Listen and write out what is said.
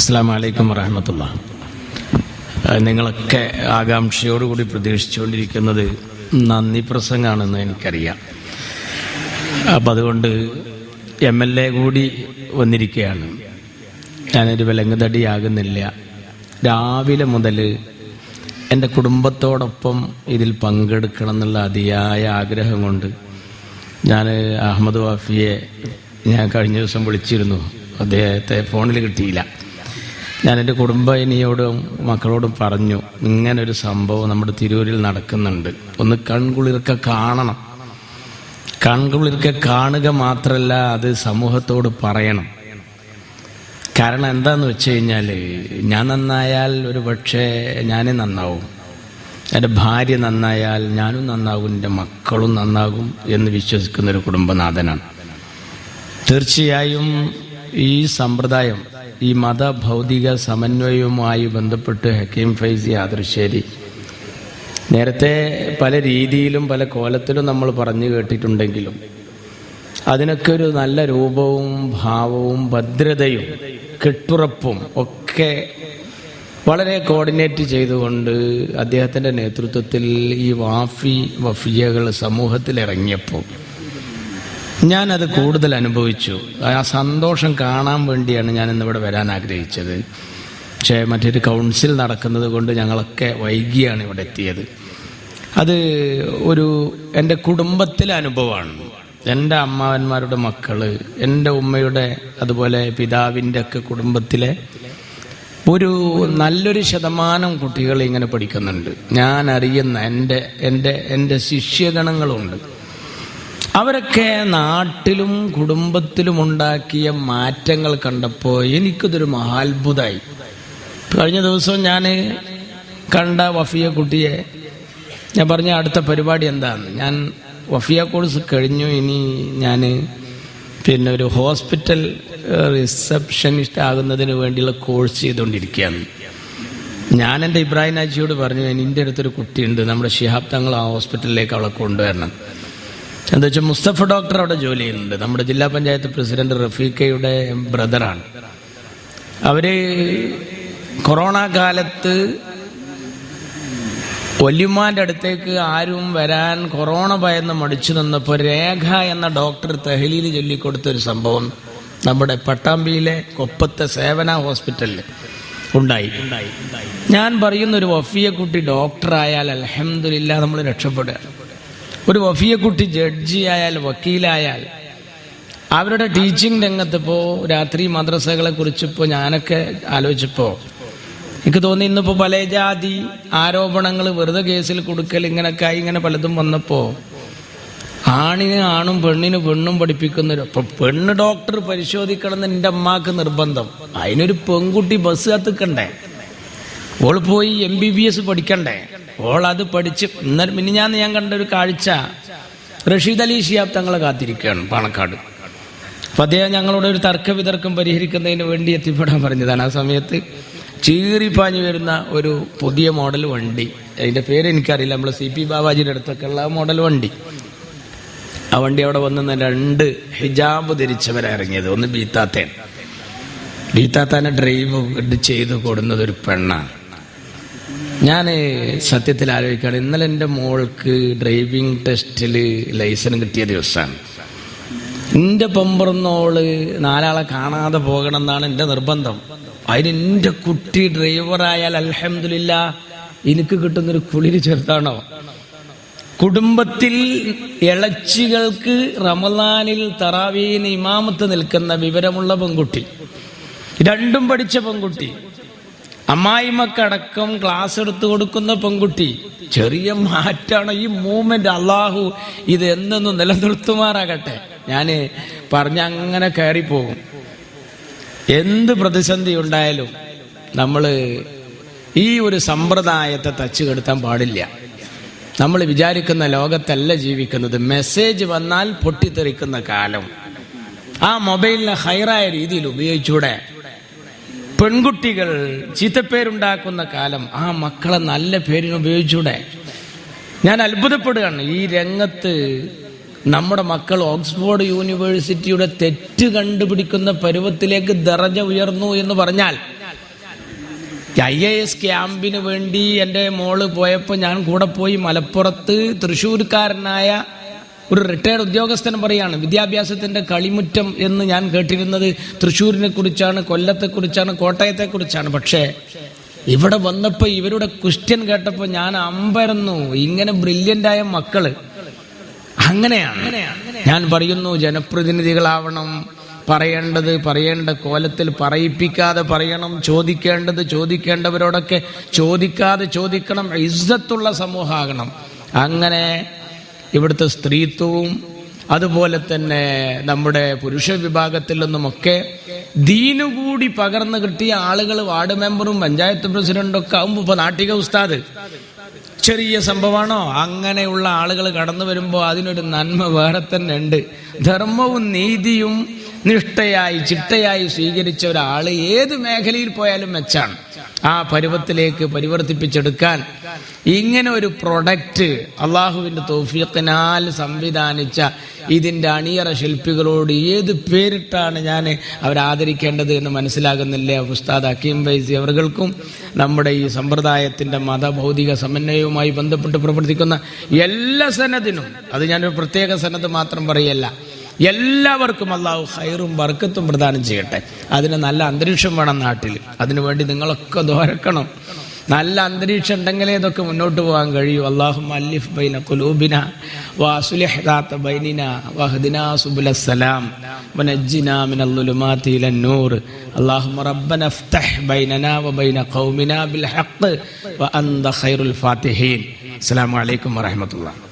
അസ്സാം വലൈക്കും വറഹമത്തുള്ള നിങ്ങളൊക്കെ ആകാംക്ഷയോടുകൂടി പ്രതീക്ഷിച്ചുകൊണ്ടിരിക്കുന്നത് നന്ദി പ്രസംഗമാണെന്ന് എനിക്കറിയാം. അപ്പം അതുകൊണ്ട് എം എൽ എ കൂടി വന്നിരിക്കുകയാണ് ഞാനൊരു വിലങ്ങുതടിയാകുന്നില്ല. രാവിലെ മുതൽ എന്റെ കുടുംബത്തോടൊപ്പം ഇതിൽ പങ്കെടുക്കണം എന്നുള്ള അതിയായ ആഗ്രഹം കൊണ്ട് ഞാൻ അഹമ്മദ് വാഫിയെ ഞാൻ കഴിഞ്ഞ ദിവസം വിളിച്ചിരുന്നു. അദ്ദേഹത്തെ ഫോണിൽ കിട്ടിയില്ല. ഞാൻ എന്റെ കുടുംബിനിയോടും മക്കളോടും പറഞ്ഞു ഇങ്ങനൊരു സംഭവം നമ്മുടെ തിരൂരിൽ നടക്കുന്നുണ്ട്. ഒന്ന് കൺകുളിർക്ക കാണണം. കൺകുളിർക്ക കാണുക മാത്രമല്ല അത് സമൂഹത്തോട് പറയണം. കാരണം എന്താന്ന് വെച്ച് കഴിഞ്ഞാൽ ഞാൻ നന്നായാൽ ഒരു പക്ഷേ ഞാനേ നന്നാവും. എന്റെ ഭാര്യ നന്നായാൽ ഞാനും നന്നാകും എന്റെ മക്കളും നന്നാകും എന്ന് വിശ്വസിക്കുന്ന ഒരു കുടുംബനാഥനാണ്. തീർച്ചയായും ഈ സമ്പ്രദായം ഈ മത ഭൗതിക സമന്വയവുമായി ബന്ധപ്പെട്ട് ഹക്കീം ഫൈസി ആദർശേരി. നേരത്തെ പല രീതിയിലും പല കോലത്തിലും നമ്മൾ പറഞ്ഞു കേട്ടിട്ടുണ്ടെങ്കിലും അതിനൊക്കെ ഒരു നല്ല രൂപവും ഭാവവും ഭദ്രതയും കെട്ടുറപ്പും ഒക്കെ വളരെ കോർഡിനേറ്റ് ചെയ്തുകൊണ്ട് അദ്ദേഹത്തിന്റെ നേതൃത്വത്തിൽ ഈ വാഫി വഫിയകൾ സമൂഹത്തിൽ ഇറങ്ങിയപ്പോൾ ഞാനത് കൂടുതൽ അനുഭവിച്ചു. ആ സന്തോഷം കാണാൻ വേണ്ടിയാണ് ഞാൻ ഇന്നിവിടെ വരാൻ ആഗ്രഹിച്ചത്. പക്ഷേ മറ്റൊരു കൗൺസിൽ നടക്കുന്നത് കൊണ്ട് ഞങ്ങളൊക്കെ വൈകിയാണ് ഇവിടെ എത്തിയത്. അത് ഒരു എന്റെ കുടുംബത്തിലെ അനുഭവമാണ്. എന്റെ അമ്മാവന്മാരുടെ മക്കൾ എന്റെ ഉമ്മയുടെ അതുപോലെ പിതാവിന്റെ ഒക്കെ കുടുംബത്തിലെ ഒരു നല്ലൊരു ശതമാനം കുട്ടികൾ ഇങ്ങനെ പഠിക്കുന്നുണ്ട്. ഞാൻ അറിയുന്ന എന്റെ എന്റെ എന്റെ ശിഷ്യഗണങ്ങളുണ്ട്. അവരൊക്കെ നാട്ടിലും കുടുംബത്തിലും ഉണ്ടാക്കിയ മാറ്റങ്ങൾ കണ്ടപ്പോൾ എനിക്കിതൊരു മഹാത്ഭുതമായി കഴിഞ്ഞ ദിവസം ഞാൻ കണ്ട വഫിയ കുട്ടിയെ ഞാൻ പറഞ്ഞ അടുത്ത പരിപാടി എന്താണ് ഞാൻ വഫിയ കോഴ്സ് കഴിഞ്ഞു ഇനി ഞാൻ പിന്നെ ഒരു ഹോസ്പിറ്റൽ റിസപ്ഷനിസ്റ്റ് ആകുന്നതിന് വേണ്ടിയുള്ള കോഴ്സ് ചെയ്തുകൊണ്ടിരിക്കുകയാണ് ഞാൻ എന്റെ ഇബ്രാഹിം ആജിയോട് പറഞ്ഞു എന്റെ അടുത്തൊരു കുട്ടിയുണ്ട് നമ്മുടെ ഷിഹാബ് തങ്ങൾ ആ ഹോസ്പിറ്റലിലേക്ക് അവളെ കൊണ്ടുവരണം. എന്താ വെച്ചാൽ മുസ്തഫ ഡോക്ടർ അവിടെ ജോലി ചെയ്യുന്നുണ്ട്. നമ്മുടെ ജില്ലാ പഞ്ചായത്ത് പ്രസിഡന്റ് റഫീഖയുടെ ബ്രദറാണ്. അവർ കൊറോണ കാലത്ത് ഒല്യുമാന്റെ അടുത്തേക്ക് ആരും വരാൻ കൊറോണ ഭയന്ന് മടിച്ചു നിന്നപ്പോൾ രേഖ എന്ന ഡോക്ടർ തെഹലിയിൽ ചൊല്ലിക്കൊടുത്ത ഒരു സംഭവം നമ്മുടെ പട്ടാമ്പിയിലെ കൊപ്പത്തെ സേവന ഹോസ്പിറ്റലിൽ ഉണ്ടായി. ഞാൻ പറയുന്ന ഒരു വഫിയെ കുട്ടി ഡോക്ടറായാൽ അലഹമില്ല നമ്മൾ രക്ഷപ്പെടുക. ഒരു വഫിയ കുട്ടി ജഡ്ജി ആയാൽ വക്കീലായാൽ അവരുടെ ടീച്ചിങ് രംഗത്ത് ഇപ്പോൾ രാത്രി മദ്രസകളെ കുറിച്ചിപ്പോൾ ഞാനൊക്കെ ആലോചിച്ചപ്പോൾ എനിക്ക് തോന്നി ഇന്നിപ്പോൾ പല ജാതി ആരോപണങ്ങൾ വെറുതെ കേസിൽ കൊടുക്കൽ ഇങ്ങനൊക്കെ ഇങ്ങനെ പലതും വന്നപ്പോൾ ആണിന് ആണും പെണ്ണിന് പെണ്ണും പഠിപ്പിക്കുന്ന അപ്പൊ പെണ്ണ് ഡോക്ടർ പരിശോധിക്കണം എന്ന് എന്റെ അമ്മാക്ക് നിർബന്ധം. അതിനൊരു പെൺകുട്ടി ബസ് കത്തിക്കണ്ടേ? ഓൾ പോയി എം ബി ബി എസ് പഠിക്കണ്ടേ? ഓൾ അത് പഠിച്ച് ഇന്നലെ പിന്നെ ഞാൻ കണ്ട ഒരു കാഴ്ച. റഷീദ് അലി ഷിയാബ് തങ്ങളെ കാത്തിരിക്കുകയാണ് പാണക്കാട്. അപ്പൊ അദ്ദേഹം ഞങ്ങളോട് ഒരു തർക്ക വിതർക്കം പരിഹരിക്കുന്നതിന് വേണ്ടി എത്തിപ്പെടാൻ പറഞ്ഞതാണ്. ആ സമയത്ത് ചീറിപ്പാഞ്ഞു വരുന്ന ഒരു പുതിയ മോഡൽ വണ്ടി. അതിന്റെ പേര് എനിക്കറിയില്ല. നമ്മൾ സി പി ബാബാജിയുടെ അടുത്തൊക്കെ ഉള്ള മോഡൽ വണ്ടി. ആ വണ്ടി അവിടെ വന്ന രണ്ട് ഹിജാബ് ധരിച്ചവരാ ഇറങ്ങിയത് ഒന്ന് ബീത്താത്തേൻ. ബീത്താത്താനെ ഡ്രൈവ് ചെയ്ത് കൊടുന്നത് ഒരു പെണ്ണാണ്. ഞാൻ സത്യത്തിൽ ആലോചിക്കുകയാണ്. ഇന്നലെ എന്റെ മോൾക്ക് ഡ്രൈവിംഗ് ടെസ്റ്റിൽ ലൈസൻസ് കിട്ടിയ ദിവസമാണ്. എന്റെ പമ്പറന്നോൾ നാലാളെ കാണാതെ പോകണം എന്നാണ് എന്റെ നിർബന്ധം. അതിന് എന്റെ കുട്ടി ഡ്രൈവറായാൽ അലഹമില്ല എനിക്ക് കിട്ടുന്നൊരു കുളിര് ചെറുതാണോ? കുടുംബത്തിൽ ഇളച്ചികൾക്ക് റമദാനിൽ തറാവീന് ഇമാമത്ത് നിൽക്കുന്ന വിവരമുള്ള പെൺകുട്ടി. രണ്ടും പഠിച്ച പെൺകുട്ടി. അമ്മായിമക്കടക്കം ക്ലാസ് എടുത്തു കൊടുക്കുന്ന പെൺകുട്ടി. ചെറിയ മാറ്റാണ് ഈ മൂവ്മെന്റ്. അള്ളാഹു ഇത് എന്നൊന്നും നിലനിർത്തുമാറാകട്ടെ. ഞാൻ പറഞ്ഞ അങ്ങനെ കയറിപ്പോകും. എന്ത് പ്രതിസന്ധി ഉണ്ടായാലും നമ്മൾ ഈ ഒരു സമ്പ്രദായത്തെ തച്ചു കെടുത്താൻ പാടില്ല. നമ്മൾ വിചാരിക്കുന്ന ലോകത്തല്ല ജീവിക്കുന്നത്. മെസ്സേജ് വന്നാൽ പൊട്ടിത്തെറിക്കുന്ന കാലം. ആ മൊബൈലിനെ ഹൈറായ രീതിയിൽ ഉപയോഗിച്ചൂടെ? പെൺകുട്ടികൾ ചീത്തപ്പേരുണ്ടാക്കുന്ന കാലം. ആ മക്കളെ നല്ല പേരിന് ഉപയോഗിച്ചൂടെ? ഞാൻ അത്ഭുതപ്പെടുകയാണ്. ഈ രംഗത്ത് നമ്മുടെ മക്കൾ ഓക്സ്ഫോർഡ് യൂണിവേഴ്സിറ്റിയുടെ തെറ്റ് കണ്ടുപിടിക്കുന്ന പരുവത്തിലേക്ക് ദറജ ഉയർന്നു എന്ന് പറഞ്ഞാൽ ഐ എ എസ് ക്യാമ്പിന് വേണ്ടി എന്റെ മോൾ പോയപ്പോൾ ഞാൻ കൂടെ പോയി മലപ്പുറത്ത് തൃശ്ശൂർക്കാരനായ ഒരു റിട്ടയർഡ് ഉദ്യോഗസ്ഥൻ പറയാണ് വിദ്യാഭ്യാസത്തിന്റെ കളിമുറ്റം എന്ന് ഞാൻ കേട്ടിരുന്നത് തൃശ്ശൂരിനെ കുറിച്ചാണ് കൊല്ലത്തെ കുറിച്ചാണ് കോട്ടയത്തെ കുറിച്ചാണ്. പക്ഷേ ഇവിടെ വന്നപ്പോൾ ഇവരുടെ ക്വസ്റ്റ്യൻ കേട്ടപ്പോൾ ഞാൻ അമ്പരന്നു. ഇങ്ങനെ ബ്രില്യന്റായ മക്കൾ. അങ്ങനെയാണ്. ഞാൻ പറയുന്നു ജനപ്രതിനിധികളാവണം. പറയേണ്ടത് പറയേണ്ട കോലത്തിൽ പറയിപ്പിക്കാതെ പറയണം. ചോദിക്കേണ്ടത് ചോദിക്കേണ്ടവരോടൊക്കെ ചോദിക്കാതെ ചോദിക്കണം. ഇസ്സത്തുള്ള സമൂഹമാകണം. അങ്ങനെ ഇവിടുത്തെ സ്ത്രീത്വവും അതുപോലെ തന്നെ നമ്മുടെ പുരുഷ വിഭാഗത്തിൽ നിന്നുമൊക്കെ ദീനുകൂടി പകർന്നു കിട്ടിയ ആളുകൾ വാർഡ് മെമ്പറും പഞ്ചായത്ത് പ്രസിഡന്റും ഒക്കെ ആകുമ്പോൾ ഇപ്പൊ നാട്ടിക ഉസ്താദ്. ചെറിയ സംഭവമാണോ? അങ്ങനെയുള്ള ആളുകൾ കടന്നു വരുമ്പോൾ അതിനൊരു നന്മ വേറെ തന്നെ ഉണ്ട്. ധർമ്മവും നീതിയും നിഷ്ഠയായി ചിട്ടയായി സ്വീകരിച്ച ഒരാൾ ഏത് മേഖലയിൽ പോയാലും മെച്ചാണ്. ആ പരുവത്തിലേക്ക് പരിവർത്തിപ്പിച്ചെടുക്കാൻ ഇങ്ങനെ ഒരു പ്രൊഡക്റ്റ് അള്ളാഹുവിന്റെ തോഫിയത്തിനാൽ സംവിധാനിച്ച ഇതിന്റെ അണിയറ ശില്പികളോട് ഏത് പേരിട്ടാണ് ഞാൻ അവരാദരിക്കേണ്ടത് എന്ന് മനസ്സിലാകുന്നില്ലേ? ഉസ്താദ് അക്കീം വൈസി അവർക്കും നമ്മുടെ ഈ സമ്പ്രദായത്തിന്റെ മതഭൗതിക സമന്വയവുമായി ബന്ധപ്പെട്ട് പ്രവർത്തിക്കുന്ന എല്ലാ സനദിനും അത് ഞാനൊരു പ്രത്യേക സന്നദ്ധ മാത്രം പറയല്ല എല്ലാവർക്കും അള്ളാഹു ഹൈറും വർക്കത്തും പ്രദാനം ചെയ്യട്ടെ. അതിന് നല്ല അന്തരീക്ഷം വേണം നാട്ടിൽ. അതിനുവേണ്ടി നിങ്ങളൊക്കെ ദോരക്കണം നല്ല അന്തരീക്ഷം ഉണ്ടെങ്കിലേ ഇതൊക്കെ മുന്നോട്ട് പോകാൻ കഴിയൂ. അള്ളാഹു അല്ലിഫ് ബൈന കുലൂബിന വാസുലിഹദാത്ത ബൈനിന വഹദിന സുബുലസ്സലാം വനജ്ജിന മിന ലുലുമാത്തി ഇലന്നൂർ അള്ളാഹു റബ്ബന അഫ്തഹ് ബൈനന വബൈന ഖൗമിന ബിൽ ഹഖ് വഅന്ത ഖൈറുൽ ഫാത്തിഹീൻ. അസ്സലാമു അലൈക്കും വറഹ്മത്തുള്ളാഹി